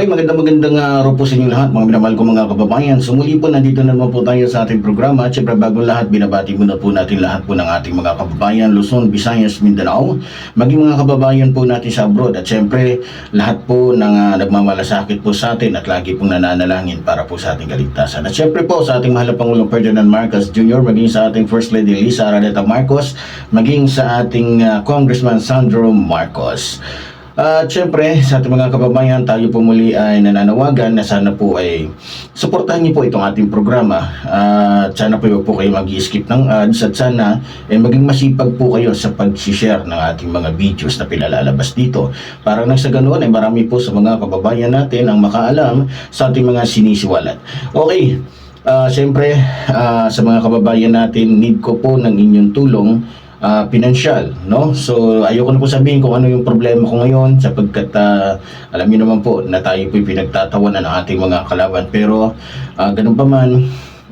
Okay, magandang magandang araw po sa inyo lahat, mga minamahal ko mga kababayan. Sumuli po, nandito na naman po tayo sa ating programa. At syempre, bago lahat, binabati muna po natin lahat po ng ating mga kababayan, Luzon, Visayas, Mindanao, maging mga kababayan po natin sa abroad. At syempre, lahat po ng ah, nagmamalasakit po sa atin at lagi pong nananalangin para po sa ating kaligtasan. At syempre po, sa ating mahal na Pangulong Ferdinand Marcos Jr., maging sa ating First Lady Lisa Araneta Marcos, maging sa ating ah, Congressman Sandro Marcos. At syempre, sa ating mga kababayan, tayo po muli ay nananawagan na sana po ay suportahan niyo po itong ating programa. At sana po huwag po kayo mag-skip ng ads at sana ay maging masipag po kayo sa pag-share ng ating mga videos na pinalalabas dito. Para nang sa ganoon ay marami po sa mga kababayan natin ang makaalam sa ating mga sinisiwalat. Okay, Ah, siyempre, ah, sa mga kababayan natin, need ko po ng inyong tulong ah, pinansyal, no? So, ayoko na po sabihin kung ano yung problema ko ngayon sapagkat ah, alam niyo naman po na tayo po pinagtatawanan ng ating mga kalaban. Pero, ah, ganun pa man,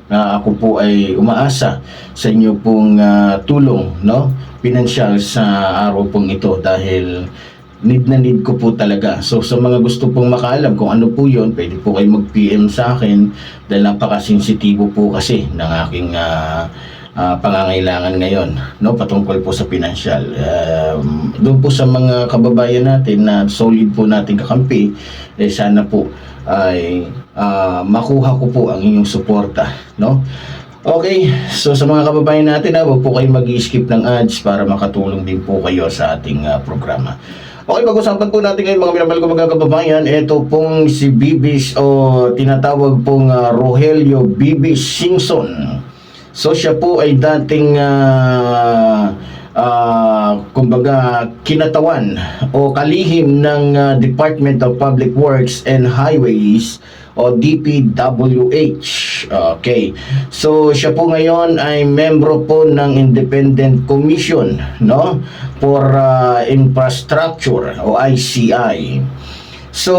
ah, ako po ay umaasa sa inyo pong ah, tulong, no? Pinansyal sa araw pong ito dahil need na need ko po talaga. So sa mga gusto pong makaalam kung ano po yon, pwede po kayo mag-PM sa akin dahil napaka-sensitibo po kasi ng aking ah, ah, pangangailangan ngayon no patungkol po sa pinansyal. Um, doon po sa mga kababayan natin na solid po natin kakampi, eh sana po ay ah, makuha ko po ang inyong suporta, no? Okay, so sa mga kababayan natin, ha, huwag po kayo mag-skip ng ads para makatulong din po kayo sa ating ah, programa. Okay, pag-usapan po natin ngayon mga minamahal ko mga kababayan, ito pong si Bibis o tinatawag pong ah, Rogelio Bibis Simpson. So siya po ay dating ah, ah, kumbaga kinatawan o kalihim ng ah, Department of Public Works and Highways o DPWH. Okay. So siya po ngayon ay membro po ng Independent Commission, no? For ah, Infrastructure o ICI. So,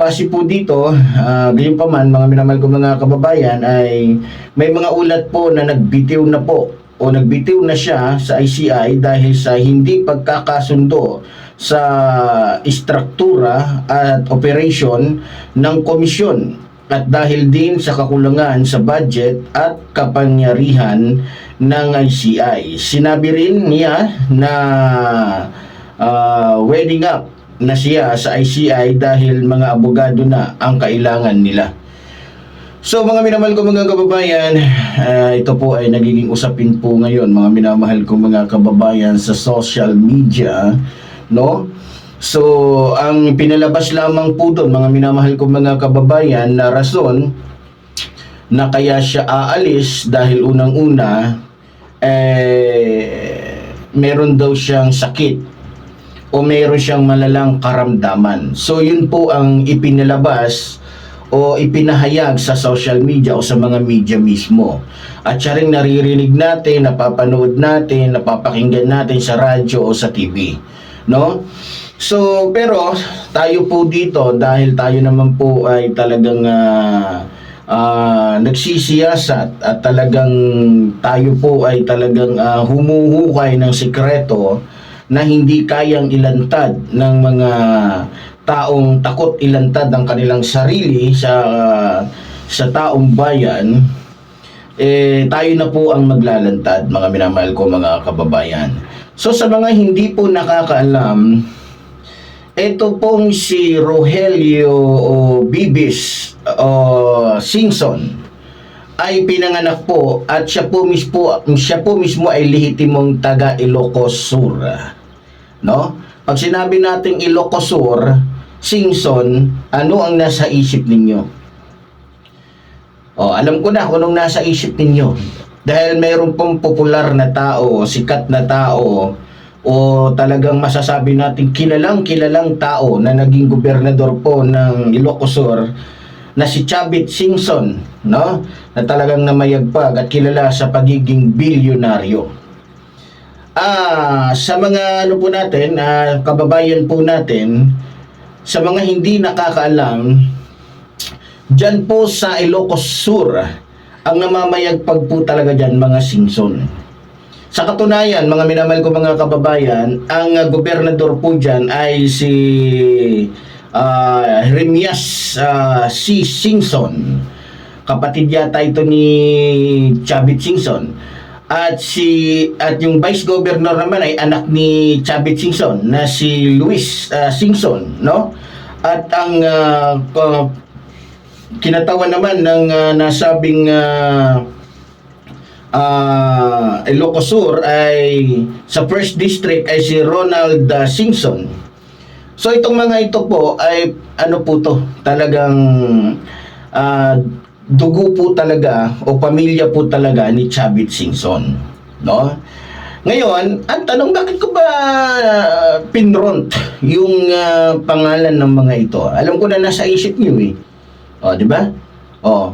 base po dito, uh, gayon pa man, mga minamahal ko mga kababayan, ay may mga ulat po na nagbitiw na po o nagbitiw na siya sa ICI dahil sa hindi pagkakasundo sa istruktura at operation ng komisyon at dahil din sa kakulangan sa budget at kapangyarihan ng ICI. Sinabi rin niya na ah, wedding up na siya sa ICI dahil mga abogado na ang kailangan nila. So mga minamahal ko mga kababayan, ah, ito po ay nagiging usapin po ngayon mga minamahal ko mga kababayan sa social media, no? So ang pinalabas lamang po doon mga minamahal ko mga kababayan na rason na kaya siya aalis dahil unang-una eh meron daw siyang sakit o meron siyang malalang karamdaman. So yun po ang ipinalabas o ipinahayag sa social media o sa mga media mismo. At siya rin naririnig natin, napapanood natin, napapakinggan natin sa radyo o sa TV. No? So, pero tayo po dito dahil tayo naman po ay talagang ah, ah, nagsisiyasat at talagang tayo po ay talagang ah, humuhukay ng sikreto na hindi kayang ilantad ng mga taong takot ilantad ang kanilang sarili sa sa taong bayan eh tayo na po ang maglalantad mga minamahal ko mga kababayan. So sa mga hindi po nakakaalam ito pong si Rogelio o Bibis o Simpson ay pinanganak po at siya po mismo siya po mismo ay lehitimong taga Ilocos Sur. No? Pag sinabi nating Ilocos Sur, Simpson, ano ang nasa isip ninyo? Oh, alam ko na kung anong nasa isip ninyo. Dahil mayroon pong popular na tao, sikat na tao, o talagang masasabi natin kilalang kilalang tao na naging gobernador po ng Ilocos Sur na si Chavit Simpson, no? Na talagang namayagpag at kilala sa pagiging bilyonaryo. Ah, sa mga ano po natin, ah, kababayan po natin, sa mga hindi nakakaalam, Diyan po sa Ilocos Sur, ang namamayagpag po talaga dyan mga Simpson. Sa katunayan, mga minamahal ko mga kababayan, ang uh, gobernador po dyan ay si ah, Remias ah, C. Singson. Kapatid yata ito ni Chavit Singson. At si at yung Vice Governor naman ay anak ni Chavit Singson na si Luis ah, Singson, no? At ang ah, ko- kinatawan naman ng ah, nasabing ah, ah, Ilocos Sur ay sa first district ay si Ronald ah, Singson. So itong mga ito po ay ano po to, talagang ah, dugo po talaga o pamilya po talaga ni Chavit Singson, no? Ngayon, ang tanong bakit ko ba ah, pinront yung ah, pangalan ng mga ito? Alam ko na nasa isip niyo eh. O, di ba? O,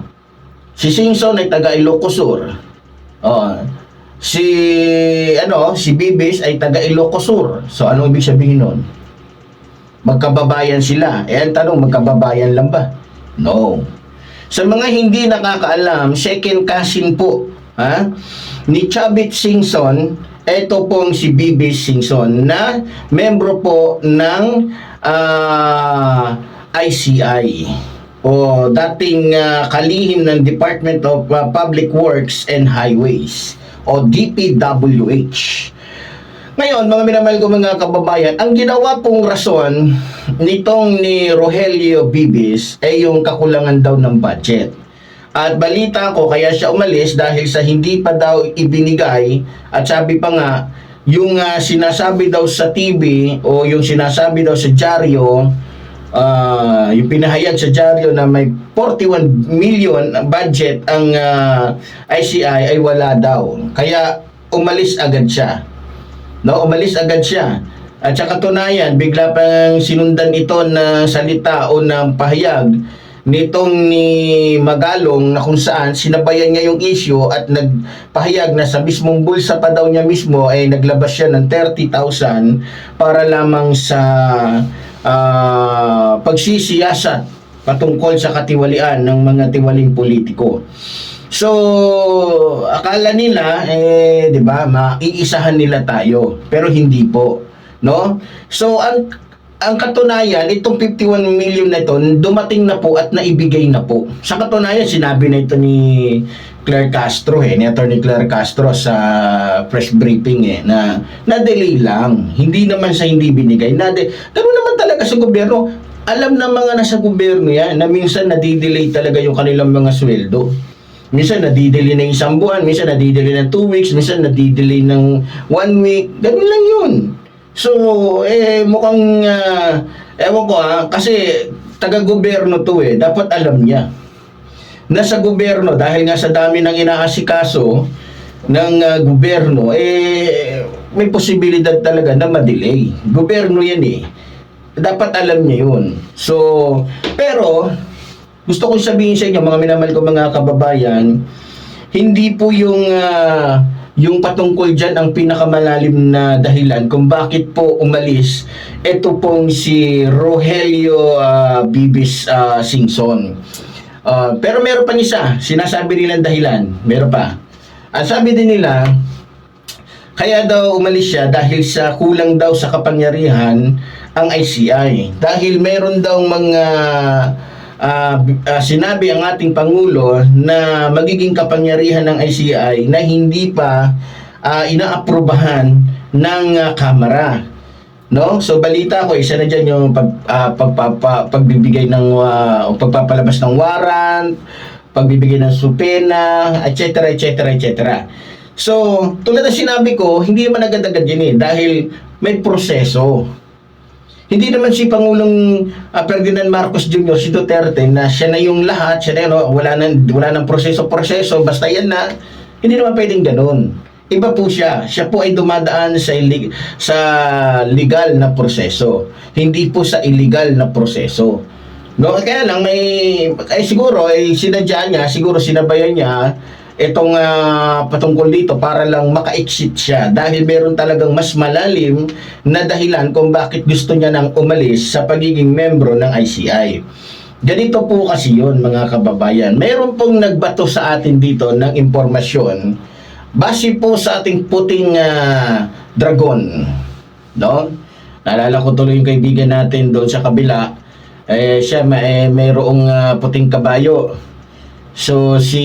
si Singson ay taga Ilocos Sur. Oh, si ano, si Bibis ay taga Ilocos Sur. So ano ibig sabihin nun? Magkababayan sila. Eh ang tanong, magkababayan lang ba? No. Sa mga hindi nakakaalam, second cousin po, ha? Ni Chavit Singson, ito pong si Bibis Singson na membro po ng ah, ICI o dating ah, kalihim ng Department of ah, Public Works and Highways o DPWH. Ngayon, mga minamahal ko mga kababayan, ang ginawa pong rason nitong ni Rogelio Bibis ay yung kakulangan daw ng budget. At balita ko, kaya siya umalis dahil sa hindi pa daw ibinigay at sabi pa nga, yung ah, sinasabi daw sa TV o yung sinasabi daw sa dyaryo, ah, yung pinahayag sa dyaryo na may 41 million budget ang ah, ICI ay wala daw. Kaya umalis agad siya. No, umalis agad siya. At sa katunayan, bigla pang sinundan ito ng salita o ng pahayag nitong ni Magalong na kung saan sinabayan niya yung issue at nagpahayag na sa mismong bulsa pa daw niya mismo ay naglabas siya ng 30,000 para lamang sa ah, pagsisiyasat patungkol sa katiwalian ng mga tiwaling politiko. So, akala nila, eh, di ba, maiisahan nila tayo. Pero hindi po. No? So, ang, ang katunayan, itong 51 million na ito, dumating na po at naibigay na po. Sa katunayan, sinabi na ito ni Claire Castro, eh, ni Attorney Claire Castro sa press briefing, eh, na na-delay lang. Hindi naman sa hindi binigay. Na Ganun naman talaga sa gobyerno. Alam ng mga nasa gobyerno yan na minsan nadidelay talaga yung kanilang mga sweldo. Minsan nadidelay ng isang buwan, minsan nadidelay ng two weeks, minsan nadidelay ng one week. Ganun lang yun. So, eh, mukhang, ah, ewan ko ha, kasi taga-gobyerno to eh, dapat alam niya. Nasa gobyerno, dahil nga sa dami ng inaasikaso ng ah, gobyerno, eh, may posibilidad talaga na ma-delay. Gobyerno yan eh. Dapat alam niya yun. So, pero, gusto kong sabihin sa inyo, mga minamahal ko mga kababayan, hindi po yung ah, yung patungkol dyan ang pinakamalalim na dahilan kung bakit po umalis ito pong si Rogelio ah, Bibis ah, Singson. Ah, pero meron pang isa, sinasabi nilang dahilan, meron pa. Ang sabi din nila, kaya daw umalis siya dahil sa kulang daw sa kapangyarihan ang ICI. Dahil meron daw mga b- ah, sinabi ang ating Pangulo na magiging kapangyarihan ng ICI na hindi pa ah, inaaprubahan ng ah, Kamara. No? So balita ko isa na diyan yung pag, ah, pagpapa- pagbibigay ng o pagpapalabas ng warrant, pagbibigay ng supena, etc. etc. etc. So, tulad ng sinabi ko, hindi naman agad-agad yun eh dahil may proseso. Hindi naman si Pangulong ah, Ferdinand Marcos Jr. si Duterte na siya na yung lahat, siya na yun, oh, wala nang wala nang proseso-proseso, basta yan na. Hindi naman pwedeng ganun. Iba po siya. Siya po ay dumadaan sa ilig- sa legal na proseso. Hindi po sa illegal na proseso. No, kaya lang may ay siguro ay sinadya niya, siguro sinabayan niya itong ah, patungkol dito para lang maka-exit siya dahil meron talagang mas malalim na dahilan kung bakit gusto niya nang umalis sa pagiging membro ng ICI. Ganito po kasi yun mga kababayan. Meron pong nagbato sa atin dito ng impormasyon base po sa ating puting ah, dragon. No? Naalala ko tuloy yung kaibigan natin doon sa kabila Eh, siya ma- eh, mayroong ah, puting kabayo. So, si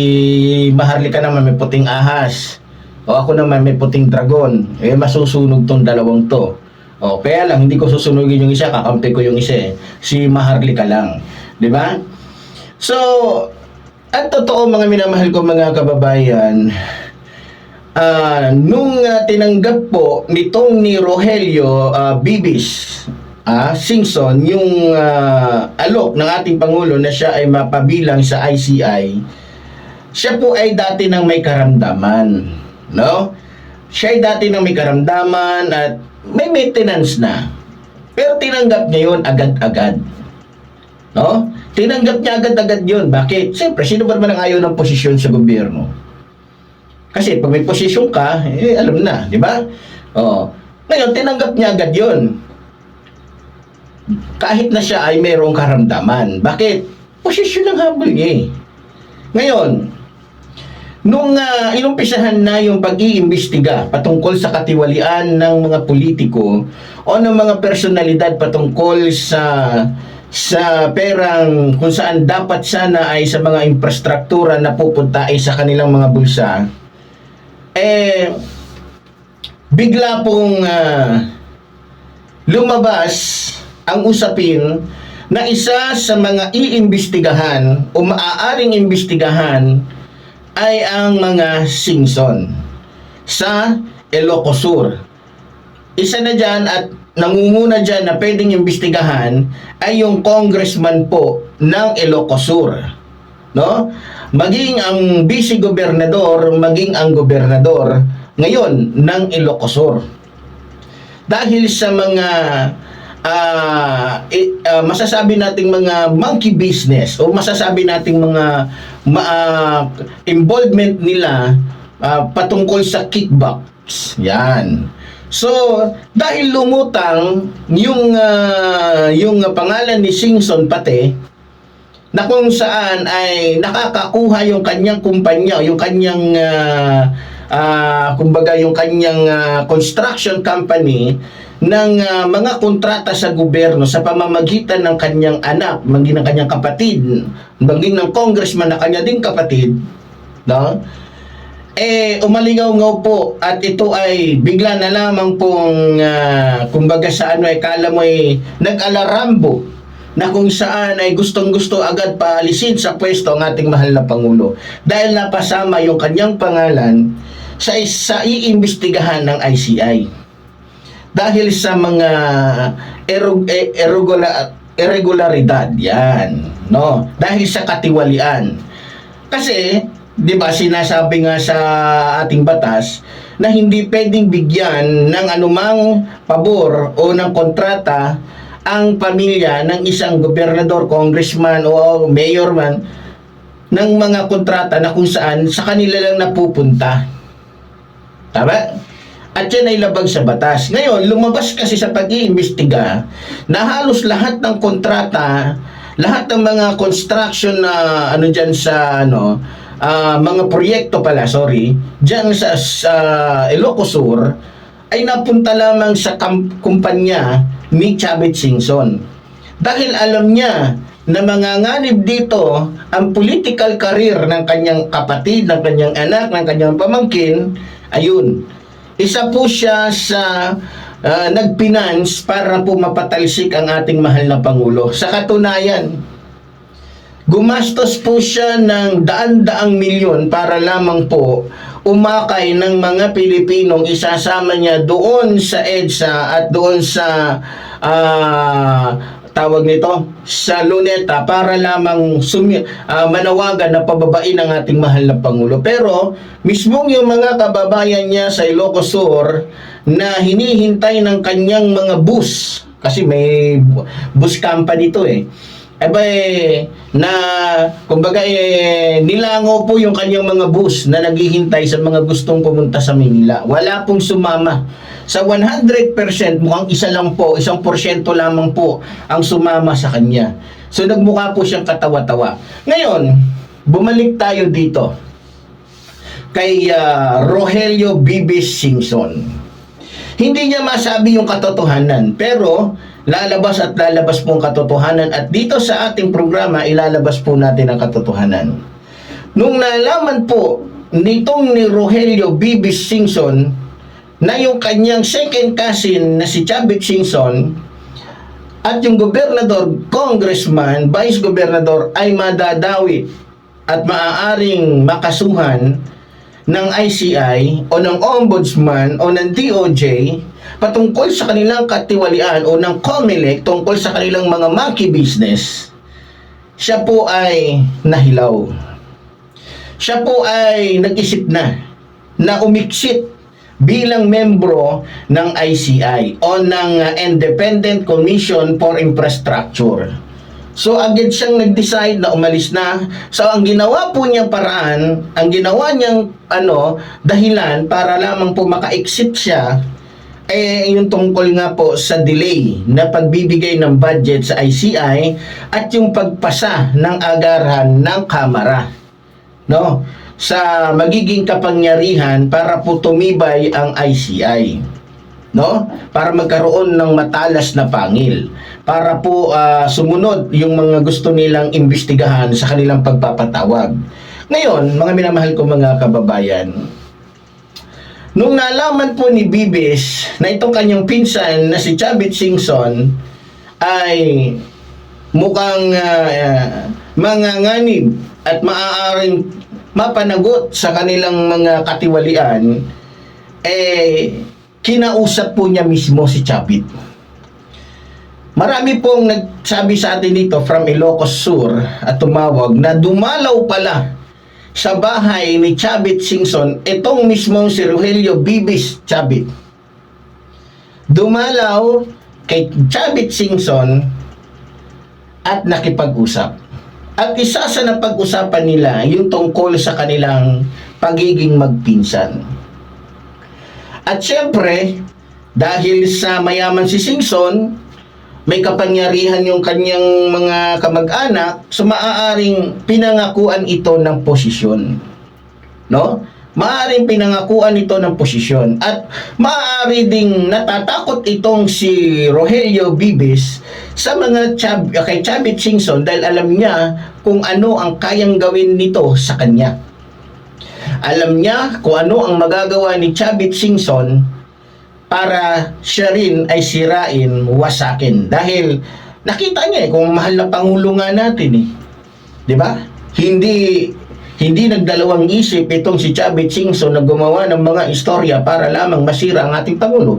Maharlika naman may puting ahas. O ako naman may puting dragon. Eh, masusunog tong dalawang to. O, kaya lang, hindi ko susunugin yung isa, kakampi ko yung isa eh. Si Maharlika lang. Di ba? So, at totoo mga minamahal ko mga kababayan, ah nung ah, tinanggap po nitong ni Rogelio ah, Bibis ah, Singson yung ah, alok ng ating Pangulo na siya ay mapabilang sa ICI, siya po ay dati ng may karamdaman. No? Siya ay dati ng may karamdaman at may maintenance na. Pero tinanggap niya yun agad-agad. No? Tinanggap niya agad-agad yun. Bakit? Siyempre, sino ba naman ang ayaw ng posisyon sa gobyerno? Kasi pag may posisyon ka, eh, alam na, di ba? Oo. Ngayon, tinanggap niya agad yun. Kahit na siya ay mayroong karamdaman. Bakit? Posisyon ng habol niya eh. Ngayon, nung uh, inumpisahan na yung pag-iimbestiga patungkol sa katiwalian ng mga politiko o ng mga personalidad patungkol sa sa perang kung saan dapat sana ay sa mga infrastruktura na pupunta ay sa kanilang mga bulsa, eh, bigla pong ah, lumabas ang usapin na isa sa mga iimbestigahan o maaaring imbestigahan ay ang mga Singson sa Ilocosur. Isa na dyan at nangunguna dyan na pwedeng imbestigahan ay yung congressman po ng Ilocosur. No? Maging ang vice-gobernador, maging ang gobernador ngayon ng Ilocosur. Dahil sa mga ah, i- ah, masasabi nating mga monkey business o masasabi nating mga ma- ah, involvement nila ah, patungkol sa kickbacks. Yan. So, dahil lumutang yung ah, yung pangalan ni Singson pati na kung saan ay nakakakuha yung kanyang kumpanya, yung kanyang ah, ah, kumbaga yung kanyang ah, construction company ng ah, mga kontrata sa gobyerno sa pamamagitan ng kanyang anak, maging ng kanyang kapatid, maging ng congressman na kanya ding kapatid, no? Eh, umalingaw-ngaw po at ito ay bigla na lamang pong, ah, kumbaga sa ano, ay kala mo ay nag-alarambo na kung saan ay gustong-gusto agad paalisin sa pwesto ang ating mahal na Pangulo dahil napasama yung kanyang pangalan sa isa iimbestigahan ng ICI dahil sa mga ero- eh, irregular, irregularidad yan no? Dahil sa katiwalian. Kasi 'di ba sinasabi nga sa ating batas na hindi pwedeng bigyan ng anumang pabor o ng kontrata ang pamilya ng isang gobernador, congressman o mayor man ng mga kontrata na kung saan sa kanila lang napupunta. Tama? At yan ay labag sa batas. Ngayon, lumabas kasi sa pag-iimbestiga na halos lahat ng kontrata, lahat ng mga construction na ano dyan sa ano, ah, mga proyekto pala, sorry, dyan sa, sa Ilocos Sur, ay napunta lamang sa kumpanya ni Chavez Singson. Dahil alam niya na manganganib dito ang political career ng kanyang kapatid, ng kanyang anak, ng kanyang pamangkin, ayun, isa po siya sa ah, nagpinance para po mapatalsik ang ating mahal na Pangulo. Sa katunayan, gumastos po siya ng daan-daang milyon para lamang po umakay ng mga Pilipinong isasama niya doon sa EDSA at doon sa ah, tawag nito sa Luneta para lamang sumi, ah, manawagan na pababain ang ating mahal na Pangulo. Pero mismong yung mga kababayan niya sa Ilocos Sur na hinihintay ng kanyang mga bus kasi may bu- bus company to eh Aba eh, na kumbaga eh, nilango po yung kanyang mga bus na naghihintay sa mga gustong pumunta sa Manila. Wala pong sumama. Sa 100%, mukhang isa lang po, isang porsyento lamang po ang sumama sa kanya. So nagmukha po siyang katawa-tawa. Ngayon, bumalik tayo dito kay ah, Rogelio Bibis Simpson. Hindi niya masabi yung katotohanan, pero lalabas at lalabas po ang katotohanan at dito sa ating programa ilalabas po natin ang katotohanan. Nung nalaman po nitong ni Rogelio Bibis Singson na yung kanyang second cousin na si Chavit Singson at yung gobernador, congressman, vice gobernador ay madadawi at maaaring makasuhan ng ICI o ng ombudsman o ng DOJ patungkol sa kanilang katiwalian o ng COMELEC tungkol sa kanilang mga monkey business, siya po ay nahilaw. Siya po ay nag-isip na na umiksit bilang membro ng ICI o ng uh, Independent Commission for Infrastructure. So agad siyang nag-decide na umalis na. So ang ginawa po niyang paraan, ang ginawa niyang ano, dahilan para lamang po maka-exit siya eh yung tungkol nga po sa delay na pagbibigay ng budget sa ICI at yung pagpasa ng agaran ng kamara no sa magiging kapangyarihan para po tumibay ang ICI no? Para magkaroon ng matalas na pangil para po ah, sumunod yung mga gusto nilang imbestigahan sa kanilang pagpapatawag. Ngayon mga minamahal ko mga kababayan Nung nalaman po ni Bibis na itong kanyang pinsan na si Chavit Singson ay mukhang uh, manganganib at maaaring mapanagot sa kanilang mga katiwalian, eh, kinausap po niya mismo si Chavit. Marami pong nagsabi sa atin dito from Ilocos Sur at tumawag na dumalaw pala sa bahay ni Chavit Singson itong mismong si Rogelio Bibis Chavit. Dumalaw kay Chavit Singson at nakipag-usap. At isa sa napag-usapan nila yung tungkol sa kanilang pagiging magpinsan. At syempre, dahil sa mayaman si Singson, may kapangyarihan yung kanyang mga kamag-anak, so maaaring pinangakuan ito ng posisyon. No? Maaaring pinangakuan ito ng posisyon. At maaari ding natatakot itong si Rogelio Bibis sa mga Chab kay Chavit Singson dahil alam niya kung ano ang kayang gawin nito sa kanya. Alam niya kung ano ang magagawa ni Chavit Singson para siya rin ay sirain, wasakin. Dahil nakita niya eh, kung mahal na Pangulo nga natin eh. Di ba? Hindi hindi nagdalawang isip itong si Chavit Singson na gumawa ng mga istorya para lamang masira ang ating Pangulo.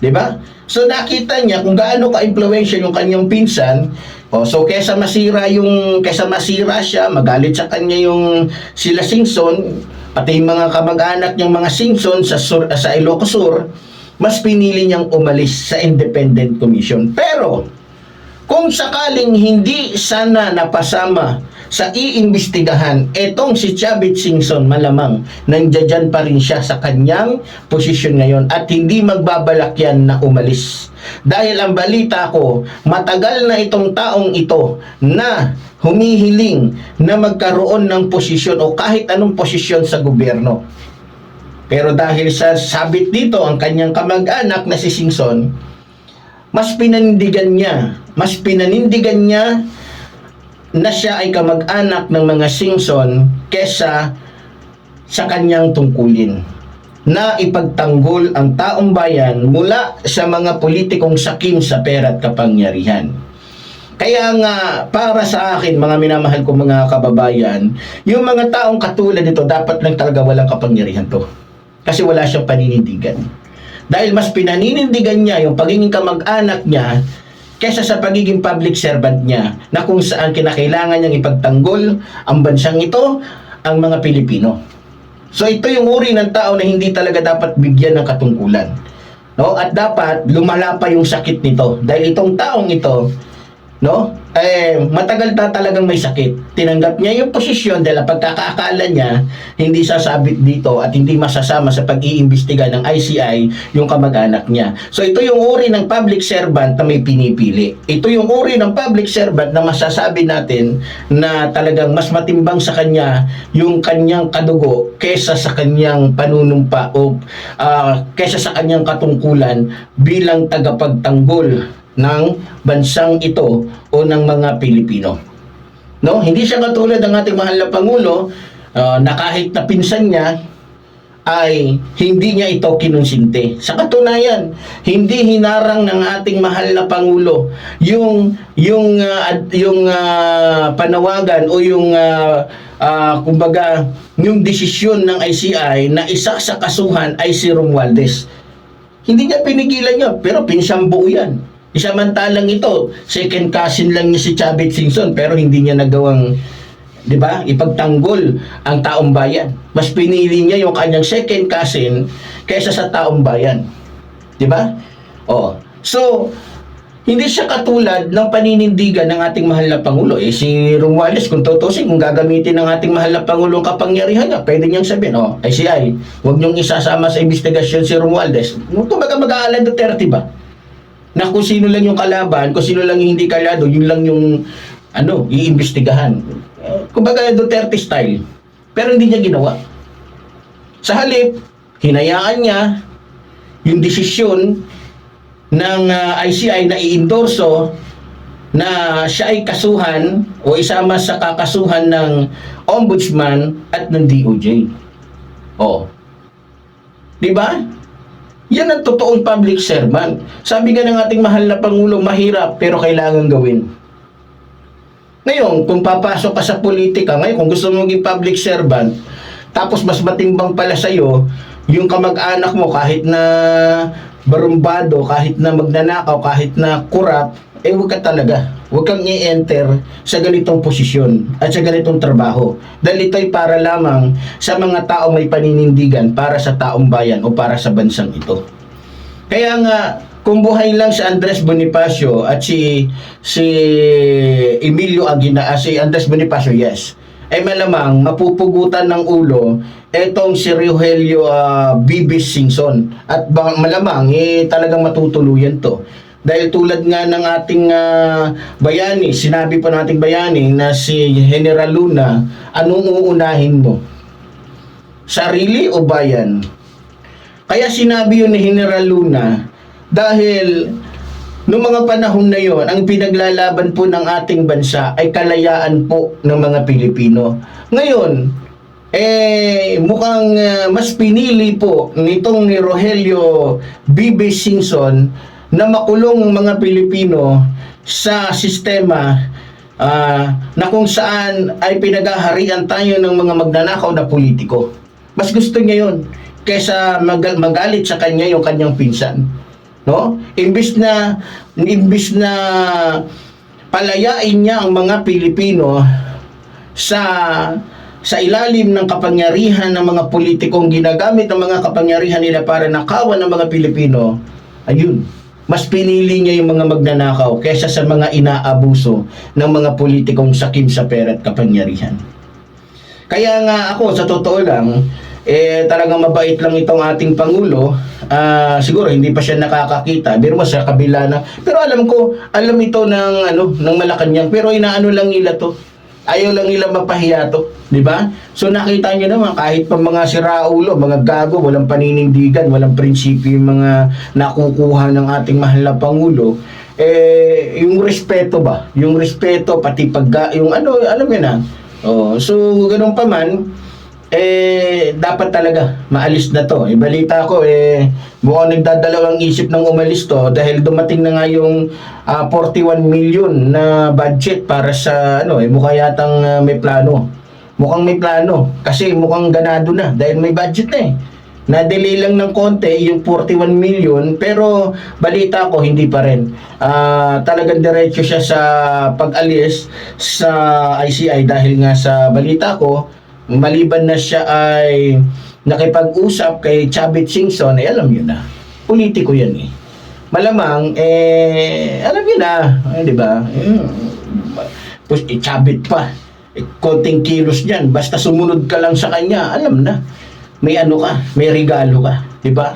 Ba? So nakita niya kung gaano ka-impluensya yung kanyang pinsan. O, so kesa masira yung kesa masira siya, magalit sa kanya yung sila Singson, pati yung mga kamag-anak niyang mga Singson sa sur, sa Ilocos Sur, mas pinili niyang umalis sa Independent Commission. Pero, kung sakaling hindi sana napasama sa iimbestigahan, etong si Chavit Singson malamang nandiyan pa rin siya sa kanyang posisyon ngayon at hindi magbabalak yan na umalis. Dahil ang balita ko, matagal na itong taong ito na humihiling na magkaroon ng posisyon o kahit anong posisyon sa gobyerno. Pero dahil sa sabit dito ang kanyang kamag-anak na si Singson, mas pinanindigan niya, mas pinanindigan niya na siya ay kamag-anak ng mga Singson kesa sa kanyang tungkulin na ipagtanggol ang taong bayan mula sa mga politikong sakim sa pera at kapangyarihan. Kaya nga, para sa akin, mga minamahal ko mga kababayan, yung mga taong katulad nito, dapat lang talaga walang kapangyarihan to. Kasi wala siyang paninindigan. Dahil mas pinaninindigan niya yung pagiging kamag-anak niya kesa sa pagiging public servant niya na kung saan kinakailangan niyang ipagtanggol ang bansang ito, ang mga Pilipino. So ito yung uri ng tao na hindi talaga dapat bigyan ng katungkulan. No? At dapat lumala pa yung sakit nito dahil itong taong ito no? Eh, matagal na talagang may sakit. Tinanggap niya yung posisyon dahil pagkakaakala niya hindi sasabit dito at hindi masasama sa pag-iimbestiga ng ICI yung kamag-anak niya. So ito yung uri ng public servant na may pinipili. Ito yung uri ng public servant na masasabi natin na talagang mas matimbang sa kanya yung kanyang kadugo kesa sa kanyang panunumpa o ah, kesa sa kanyang katungkulan bilang tagapagtanggol ng bansang ito o ng mga Pilipino. No? Hindi siya katulad ng ating mahal na Pangulo ah, na kahit na pinsan niya ay hindi niya ito kinunsinte. Sa katunayan, hindi hinarang ng ating mahal na pangulo yung yung ad- yung ah, panawagan o yung ah, ah, kumbaga yung desisyon ng ICI na isa sa kasuhan ay si Romualdez. Hindi niya pinigilan yun, pero pinsang buo yan. Isamantalang ito, second cousin lang niya si Chavit Singson, pero hindi niya nagawang, di ba, ipagtanggol ang taong bayan. Mas pinili niya yung kanyang second cousin kaysa sa taong bayan. Di ba? Oh. So, hindi siya katulad ng paninindigan ng ating mahal na Pangulo. Eh, si Romualdez, kung tutusin, kung gagamitin ng ating mahal na Pangulo ang kapangyarihan niya, pwede niyang sabihin, oh, ICI, huwag niyong isasama sa investigasyon si Romualdez. Kumbaga mag-aalan Duterte ba? Na kung sino lang yung kalaban, kung sino lang yung hindi kalado, yun lang yung ano, iimbestigahan. Eh, kumbaga Duterte style. Pero hindi niya ginawa. Sa halip, hinayaan niya yung desisyon ng ah, ICI na iendorso na siya ay kasuhan o isama sa kakasuhan ng ombudsman at ng DOJ. Oh. 'Di ba? Yan ang totoong public servant. Sabi nga ng ating mahal na Pangulo, mahirap pero kailangan gawin. Ngayon, kung papasok ka sa politika, ngayon kung gusto mo maging public servant, tapos mas matimbang pala sa'yo, yung kamag-anak mo kahit na barumbado, kahit na magnanakaw, kahit na kurap, eh huwag ka talaga. Huwag kang i-enter sa ganitong posisyon at sa ganitong trabaho. Dahil ito'y para lamang sa mga tao may paninindigan para sa taong bayan o para sa bansang ito. Kaya nga, kung buhay lang si Andres Bonifacio at si si Emilio Aguina, ah, si Andres Bonifacio, yes, ay malamang mapupugutan ng ulo etong si Rogelio uh, Bibis Singson. At malamang, eh, talagang matutuluyan to. Dahil tulad nga ng ating ah, bayani, sinabi pa ng ating bayani na si General Luna, anong uunahin mo? Sarili o bayan? Kaya sinabi yun ni General Luna dahil noong mga panahon na yon, ang pinaglalaban po ng ating bansa ay kalayaan po ng mga Pilipino. Ngayon, eh mukhang ah, mas pinili po nitong ni Rogelio Bibi Singson na makulong mga Pilipino sa sistema ah, na kung saan ay pinaghaharian tayo ng mga magnanakaw na politiko. Mas gusto niya yon kaysa mag- magalit sa kanya yung kanyang pinsan. No? Imbis na imbis na palayain niya ang mga Pilipino sa sa ilalim ng kapangyarihan ng mga politikong ginagamit ng mga kapangyarihan nila para nakawan ng mga Pilipino, ayun, mas pinili niya yung mga magnanakaw kaysa sa mga inaabuso ng mga politikong sakim sa pera at kapangyarihan. Kaya nga ako, sa totoo lang, eh talagang mabait lang itong ating Pangulo. Ah, siguro hindi pa siya nakakakita, pero sa kabila na. Pero alam ko, alam ito ng ano, ng Malacanang, pero inaano lang nila to. Ayaw lang nila mapahiya to, di ba? So nakita niyo naman kahit pa mga siraulo, mga gago, walang paninindigan, walang prinsipyo yung mga nakukuha ng ating mahal na pangulo, eh yung respeto ba? Yung respeto pati pag yung ano, alam mo na. Oh, so ganun pa man, eh dapat talaga maalis na to. Eh, balita ko eh mukhang nagdadalawang isip ng umalis to dahil dumating na nga yung ah, 41 million na budget para sa ano eh mukha yatang ah, may plano. Mukhang may plano kasi mukhang ganado na dahil may budget na eh. Na-delay lang ng konti yung 41 million pero balita ko hindi pa rin. Ah, talagang diretso siya sa pag-alis sa ICI dahil nga sa balita ko maliban na siya ay nakipag-usap kay Chavit Singson, eh alam yun na. Politiko yan eh. Malamang, eh, alam yun na. Eh, di ba? Eh, Tapos, eh, Chavit pa. Eh, konting kilos niyan. Basta sumunod ka lang sa kanya, alam na. May ano ka, may regalo ka. Di ba?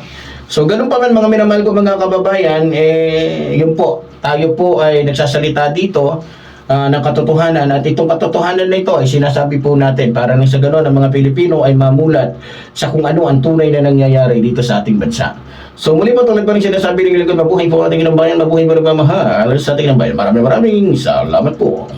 So, ganun pa man mga minamahal ko mga kababayan, eh, yun po, tayo po ay nagsasalita dito ah, ng katotohanan at itong katotohanan na ito ay sinasabi po natin para nang sa ganoon ang mga Pilipino ay mamulat sa kung ano ang tunay na nangyayari dito sa ating bansa. So muli po tulad pa rin sinasabi ng Lingkod, mabuhay po ating ng bayan, mabuhay po ng pamahal sa ating ng bayan. Maraming maraming salamat po.